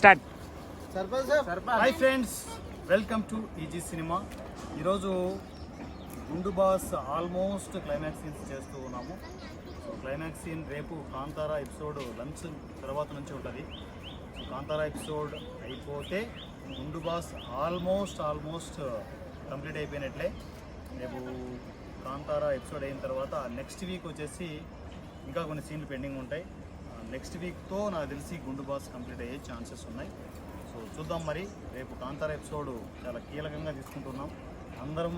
Start hi friends welcome to easy cinema ఈరోజు గుండు boss almost climax scenes చేస్తూ ఉన్నాము. సో క్లైమాక్స్ సీన్ రేపు కాంతారా ఎపిసోడ్ లంచ్ తర్వాత నుంచి ఉంటుంది. సో కాంతారా ఎపిసోడ్ అయిపోతే గుండు బాస్ ఆల్మోస్ట్ ఆల్మోస్ట్ కంప్లీట్ అయిపోయినట్లే. రేపు కాంతారా ఎపిసోడ్ అయిన తర్వాత నెక్స్ట్ వీక్ వచ్చేసి ఇంకా కొన్ని సీన్లు పెండింగ్ ఉంటాయి. నెక్స్ట్ వీక్తో నాకు తెలిసి గుండు బాస్ కంప్లీట్ అయ్యే ఛాన్సెస్ ఉన్నాయి. సో చూద్దాం మరి. రేపు కాంతార ఎపిసోడ్ చాలా కీలకంగా తీసుకుంటున్నాం. అందరం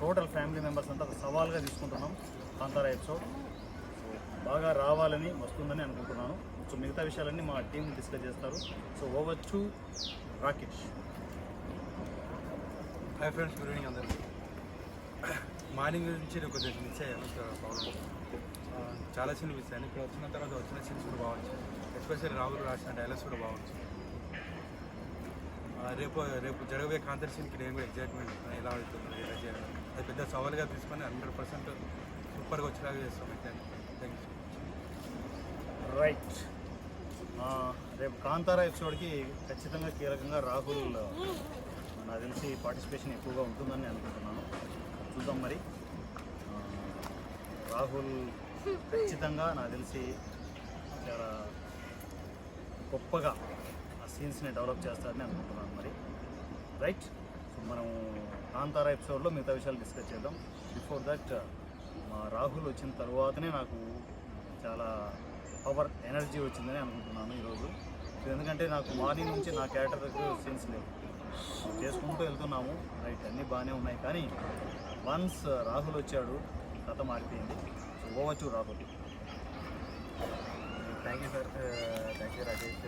టోటల్ ఫ్యామిలీ మెంబర్స్ అంతా ఒక సవాల్గా తీసుకుంటున్నాం కాంతార ఎపిసోడ్. సో బాగా రావాలని వస్తుందని అనుకుంటున్నాను. సో మిగతా విషయాలన్నీ మా టీం డిస్కస్ చేస్తారు. So over to Rakesh. Hi friends good evening అందరూ మార్నింగ్ నుంచి నేను కొంచెం మిస్ అయ్యాను ప్రాబ్లం చాలా సీన్లు మిస్ అయ్యాను ఇక్కడ వచ్చిన తర్వాత వచ్చిన సీన్స్ కూడా బాగుంది. ఎస్పెషల్లీ రాహుల్ రాసిన డైలాగ్స్ కూడా బాగుంది. రేపు రేపు జరగబోయే కాంతర్ సీన్కి నేను కూడా ఎగ్జైట్మెంట్ ఎలా అవుతుంది ఎలా చేయాలి. అది పెద్ద సవాల్గా తీసుకొని హండ్రెడ్ పర్సెంట్ సూపర్గా వచ్చేలాగా చేస్తాం అయితే. థ్యాంక్ యూ రైట్ రేపు కాంతారా ఎపిసోడ్కి ఖచ్చితంగా కీలకంగా రాహుల్ నాకు తెలిసి పార్టిసిపేషన్ ఎక్కువగా ఉంటుందని అనుకుంటున్నాను. చూద్దాం మరి. రాహుల్ ఖచ్చితంగా నాకు తెలిసి చాలా గొప్పగా ఆ సీన్స్ని డెవలప్ చేస్తారని అనుకుంటున్నాను మరి. రైట్. సో మనం కాంతారా ఎపిసోడ్లో మిగతా విషయాలు డిస్కస్ చేద్దాం. బిఫోర్ దట్ మా రాహుల్ వచ్చిన తర్వాతనే నాకు చాలా పవర్ ఎనర్జీ వచ్చిందని అనుకుంటున్నాను ఈరోజు. ఎందుకంటే నాకు మార్నింగ్ నుంచి నా క్యారెక్టర్ దగ్గర సీన్స్ లేవు. చేసుకుంటూ వెళ్తున్నాము. రైట్ అన్నీ బాగానే ఉన్నాయి. కానీ వన్స్ రాహుల్ వచ్చాడు కథ మారిపోయింది. To Rahul thank you sir thank you Rakesh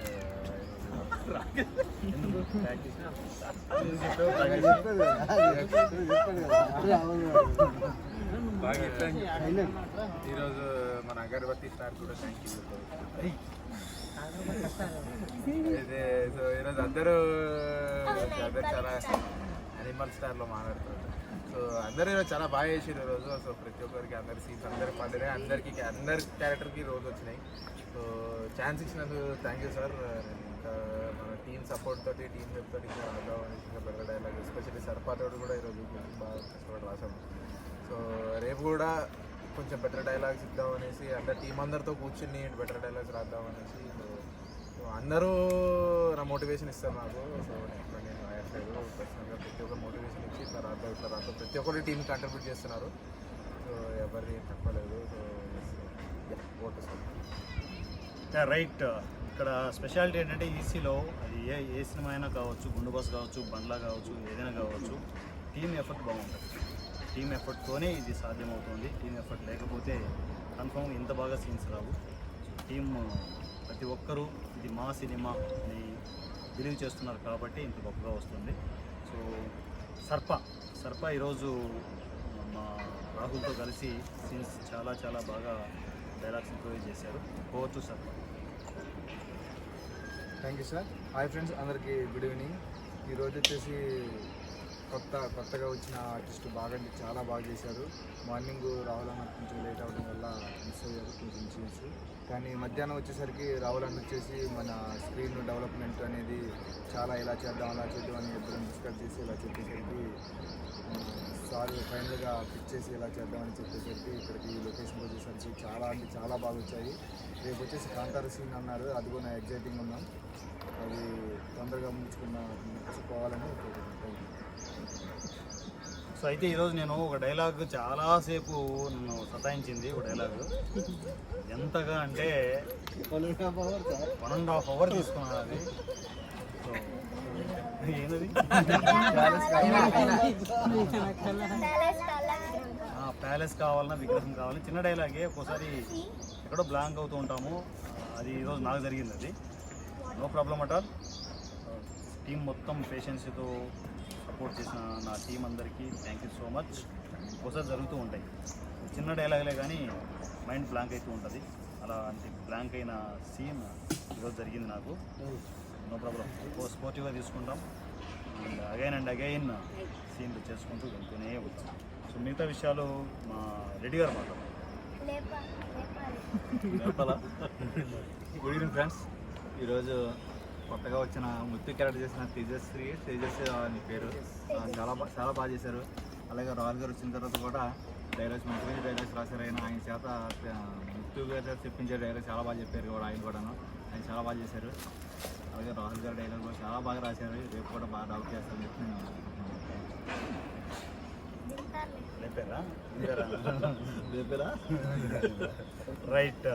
ఈరోజు మన అగరబత్తి స్టార్ కూడా థ్యాంక్ యూ అయితే సో ఈరోజు అందరూ అందరూ చాలా అనిమల్ స్టార్లో మాట్లాడుతున్నారు. సో అందరూ చాలా బాగా చేసారు రోజు. సో ప్రతి ఒక్కరికి అందరి సీన్స్ అందరి పండినాయి అందరికి అందరి క్యారెక్టర్కి రోజు వచ్చినాయి. సో ఛాన్స్ ఇచ్చినందుకు థ్యాంక్ యూ సార్ ఇంకా మన టీం సపోర్ట్ తోటి టీం హెల్ప్ తోటి ఇంకా రాద్దాం ఇంకా బెటర్ డైలాగ్ ఎస్పెషల్లీ సర్పాతోడు కూడా ఈరోజు బాగా కష్టపడి రాసాము సో రేపు కూడా కొంచెం బెటర్ డైలాగ్స్ ఇద్దాం అనేసి అంటే టీం అందరితో కూర్చుని బెటర్ డైలాగ్స్ రాద్దాం అనేసి సో అందరూ నా మోటివేషన్ ఇస్తారు నాకు. సో నేను పర్సనల్గా ప్రతి ఒక్కరు మోటివేషన్ ఇచ్చి ఇట్లా రాద్దాం ఇట్లా రాద్దాం ప్రతి ఒక్కరు టీం కాంట్రిబ్యూట్ చేస్తున్నారు. సో ఎవరిది ఏం తక్కువ లేదు. So okay sir. రైట్. ఇక్కడ స్పెషాలిటీ ఏంటంటే ఈసీలో అది ఏ ఏ సినిమా అయినా కావచ్చు గుండు బస్ కావచ్చు బండ్లా కావచ్చు ఏదైనా కావచ్చు టీమ్ ఎఫర్ట్ బాగుంటుంది. టీమ్ ఎఫర్ట్తోనే ఇది సాధ్యమవుతుంది. టీమ్ ఎఫర్ట్ లేకపోతే కన్ఫర్మ్ ఇంత బాగా సీన్స్ రావు. టీమ్ ప్రతి ఒక్కరూ ఇది మా సినిమా అని బిలీవ్ చేస్తున్నారు కాబట్టి ఇంత గొప్పగా వస్తుంది. సో సర్ప సర్ప ఈరోజు మా రాహుల్తో కలిసి సీన్స్ చాలా చాలా బాగా డైలాగ్స్ ఇంప్రూవ్ చేశారు. ఓవర్ టు సర్ప. Thank you sir hi friends అందరికీ గుడ్ ఈవినింగ్ ఈరోజు వచ్చేసి కొత్త కొత్తగా వచ్చిన ఆర్టిస్ట్ బాగా అంటే చాలా బాగా చేశారు. మార్నింగ్ రావడం కొంచెం లేట్ అవ్వడం వల్ల మిస్ అయ్యారు. కొంచెం సీన్స్ కానీ మధ్యాహ్నం వచ్చేసరికి రావాలని వచ్చేసి మన స్క్రీన్ డెవలప్మెంట్ అనేది చాలా ఇలా చేద్దాం అలా చేద్దాం అని ఇద్దరం డిస్కస్ చేసి ఇలా చెప్పేసరికి సార్ ఫైనల్గా ఫిక్స్ చేసి ఇలా చేద్దామని చెప్పేసరికి ఇక్కడికి లొకేషన్కి వచ్చేసరికి చాలా అంటే చాలా బాగా వచ్చాయి. రేపు వచ్చేసి కాంతార సీన్ అన్నారు అది కూడా ఎగ్జైటింగ్ ఉన్నాం అది తొందరగా ముంచుకున్న పోవాలని సో అయితే ఈరోజు నేను ఒక డైలాగ్ చాలాసేపు నన్ను సతాయించింది ఒక డైలాగ్. ఎంతగా అంటే వన్ అండ్ హాఫ్ అవర్ తీసుకున్నాను అది సో ఏంటది ప్యాలెస్ కావాలన్నా? విగ్రహం కావాలి. చిన్న డైలాగే ఒక్కోసారి ఎక్కడో బ్లాంక్ అవుతూ ఉంటాము. అది ఈరోజు నాకు జరిగింది అది. No problem at all. Team మొత్తం పేషెన్స్తో సపోర్ట్ చేసిన నా టీం అందరికీ థ్యాంక్ యూ సో మచ్ ఒకసారి జరుగుతూ ఉంటాయి. చిన్న డైలాగ్లే కానీ మైండ్ బ్లాంక్ అవుతూ ఉంటుంది. అలాంటి బ్లాంక్ అయిన సీన్ ఈరోజు జరిగింది నాకు. నో ప్రాబ్లం స్పోర్టివ్గా తీసుకుంటాం. అండ్ అగైన్ అండ్ అగైన్ సీన్లు చేసుకుంటూ వెళ్తూనే వచ్చాం. సో మిగతా విషయాలు మా రెడ్డి గారు మాట్లాడారు గుడ్ ఈవినింగ్ ఫ్రెండ్స్ ఈరోజు కొత్తగా వచ్చిన ముత్తు క్యారెక్టర్ చేసిన తేజశ్రీ తేజస్ అని పేరు. చాలా బాగా చాలా బాగా చేశారు. అలాగే రాహుల్ గారు వచ్చిన తర్వాత కూడా డైలాగ్స్ మంచి మంచి డైలాగ్స్ రాశారు. ఆయన ఆయన చేత ముత్తు గారు చెప్పించే డైలాగ్స్ చాలా బాగా చెప్పారు కూడా ఆయన కూడాను. ఆయన చాలా బాగా చేశారు. అలాగే రాహుల్ గారు డైలాగ్ కూడా చాలా బాగా రాశారు. రేపు కూడా బాగా డెవలప్ చేస్తారని చెప్పి నేను అనుకుంటున్నాను. రైట్.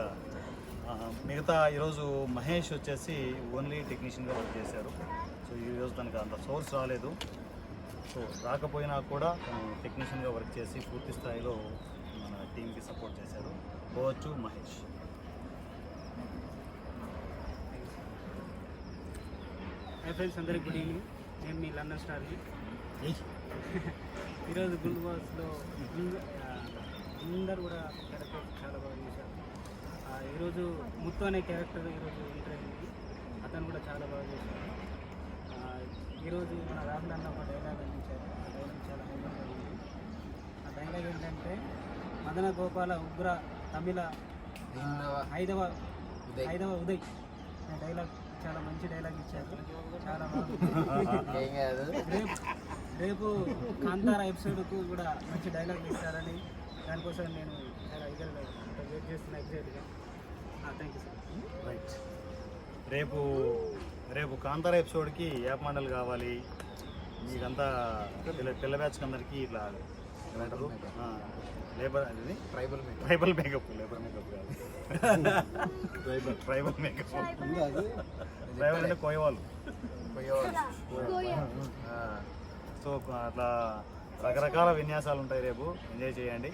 మిగతా ఈరోజు మహేష్ వచ్చేసి ఓన్లీ టెక్నీషియన్గా వర్క్ చేశారు. సో ఈరోజు తనకు అంత సోర్స్ రాలేదు. సో రాకపోయినా కూడా టెక్నీషియన్గా వర్క్ చేసి పూర్తి స్థాయిలో మన టీంకి సపోర్ట్ చేశారు. పోవచ్చు మహేష్. హాయ్ ఫ్రెండ్స్ అందరికి గుడ్ ఈవినింగ్ నేను మీ లండన్ స్టార్ని ఈరోజు గుడ్ బాస్లో అందరు కూడా క్యారెక్టర్ చాలా బాగా చేశారు ఆ, ఈరోజు ముత్తు అనే క్యారెక్టర్ ఈరోజు ఎంటర్ అయింది అతను కూడా చాలా బాగా చేశారు ఆ, ఈరోజు మన రాహుల్ అన్న ఒక డైలాగ్ అందించారు. ఆ డైలాగ్ చాలా హైలైట్గా ఉంది. ఆ డైలాగ్ ఏంటంటే మదన గోపాల ఉగ్ర తమిళ ఐదవ ఐదవ ఉదయ్. అనే డైలాగ్ చాలా మంచి డైలాగ్ ఇచ్చారు. చాలా బాగుంది రేపు రేపు కాంతార ఎపిసోడ్కు కూడా మంచి డైలాగ్ ఇస్తారని దానికోసం నేను చాలా ఇగర్గా వెయిట్ చేస్తున్నా ఎగ్జైట్గా థ్యాంక్ యూ సార్ రైట్ రేపు రేపు కాంతార ఎపిసోడ్కి యాప్ మండల్ కావాలి. మీకంతా పిల్ల పిల్ల బ్యాచ్ అందరికీ ఇట్లా ఏమంటారు? లేబర్ అది ట్రైబల్ మీకు ట్రైబల్ మేకప్ లేబర్ మేకప్ కాదు. ట్రైబల్ ట్రైబల్ మేకప్ ట్రైబల్ అంటే కోయవాళ్ళు. సో అట్లా రకరకాల విన్యాసాలు ఉంటాయి రేపు. ఎంజాయ్ చేయండి.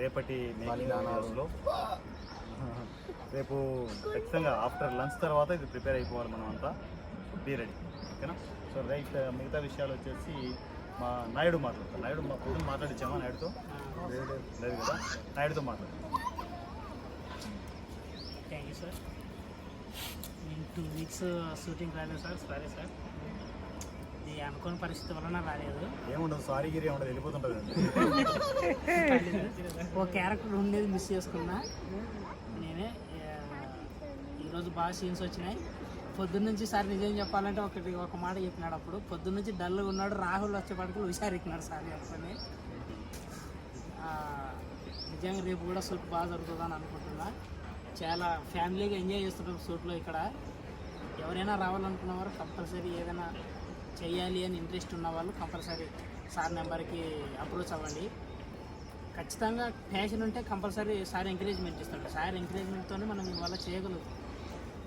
రేపటి మేకింగ్ వీడియోస్లో. రేపు ఖచ్చితంగా ఆఫ్టర్ లంచ్ తర్వాత ఇది ప్రిపేర్ అయిపోవాలి మనం అంతా బీ రెడీ ఓకేనా? సో రైట్ మిగతా విషయాలు వచ్చేసి మా నాయుడు మాట్లాడతారు నాయుడు మా పొద్దున్న మాట్లాడించామా నాయుడుతో? లేదు కదా? నాయుడుతో మాట్లాడు. థ్యాంక్ యూ సార్ నేను టూ వీక్స్ షూటింగ్ రాలేదు సార్ సారీ సార్ ఇది అనుకోని పరిస్థితి వలన రాలేదు. ఏముండదు సారీ గిరి ఏముండదు వెళ్ళిపోతుంటుంది ఓ క్యారెక్టర్ ఉండేది మిస్ చేసుకున్నా. నేనే ఈరోజు బాగా సీన్స్ వచ్చినాయి. పొద్దున్న నుంచి సార్ నిజం చెప్పాలంటే ఒకటి ఒక మాట చెప్పినాడు అప్పుడు. పొద్దున్న నుంచి డల్గా ఉన్నాడు. రాహుల్ వచ్చేపాటికి హుషారు ఎక్కినాడు సార్ చెప్పని నిజంగా రేపు కూడా సూట్ బాగా జరుగుతుందని అనుకుంటున్నా. చాలా ఫ్యామిలీగా ఎంజాయ్ చేస్తున్నాం సూట్లో ఇక్కడ. ఎవరైనా రావాలనుకున్న వారు కంపల్సరీ ఏదైనా చేయాలి అని ఇంట్రెస్ట్ ఉన్న వాళ్ళు కంపల్సరీ సార్ నెంబర్కి అప్రోచ్ అవ్వండి. ఖచ్చితంగా ప్యాషన్ ఉంటే కంపల్సరీ సార్ ఎంకరేజ్మెంట్ ఇస్తాడు. సార్ ఎంకరేజ్మెంట్తోనే మనం ఇవాళ చేయగలుగుతాం.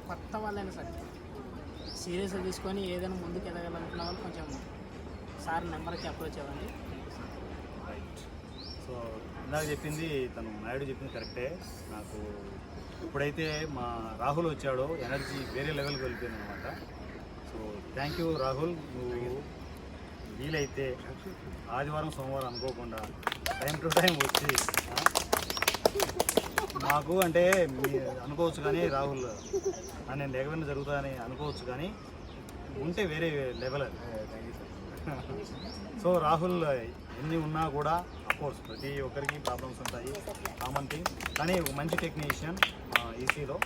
కొత్త వాళ్ళైనా సరే సీరియస్గా తీసుకొని ఏదైనా ముందుకు ఎదగాలనుకున్న వాళ్ళు కొంచెం సార్ నెంబర్కి అప్రోచ్ అవ్వండి. రైట్ సో ఇందాక చెప్పింది తను నాయుడు చెప్పింది కరెక్టే. నాకు ఇప్పుడైతే మా రాహుల్ వచ్చాడో ఎనర్జీ వేరే లెవెల్కి వెళ్ళిపోయింది అనమాట సో థ్యాంక్ యూ రాహుల్. నువ్వు వీలైతే ఆదివారం సోమవారం అనుకోకుండా టైం టు టైం వచ్చి మాకు అంటే మీ అనుకోవచ్చు కానీ రాహుల్ నేను లేకపోయినా జరుగుతుందని అనుకోవచ్చు కానీ ఉంటే వేరే లెవెల్ అది. సో రాహుల్ ఎన్ని ఉన్నా కూడా కోర్స్ ప్రతి ఒక్కరికి ప్రాబ్లమ్స్ ఉంటాయి. కామన్ థింగ్ కానీ మంచి టెక్నీషియన్ ఈసీలో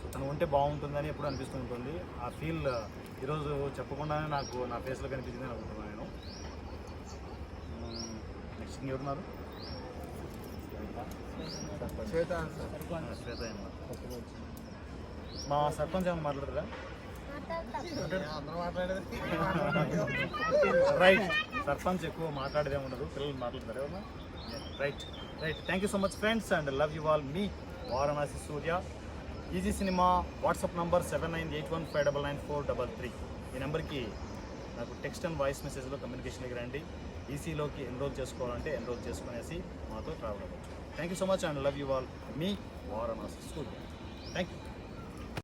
సో తను ఉంటే బాగుంటుందని ఎప్పుడు అనిపిస్తూ ఉంటుంది. ఆ ఫీల్ ఈరోజు చెప్పకుండానే నాకు నా ఫేస్లో కనిపించింది అనుకుంటున్నాను నేను. నెక్స్ట్ ఇంకెవరున్నారు శ్వేత శ్వేత మా సర్పంచ్ ఏమన్నా మాట్లాడరా? రైట్ సర్పంచ్ ఎక్కువ మాట్లాడేదే ఉండదు పిల్లలు మాట్లాడతారు. ఏమన్నా? Right right thank you so much friends and love you all me Varanasi Surya. Easy cinema WhatsApp number seven nine eight one five double nine four double three ఈ నెంబర్కి నాకు టెక్స్ట్ అండ్ వాయిస్ మెసేజ్లో కమ్యూనికేషన్కి రండి. ఈసీలోకి enrol చేసుకోవాలంటే enrol చేసుకునేసి మాతో travel అవ్వచ్చు. Thank you so much and love you all. Me, Varanasi Studio.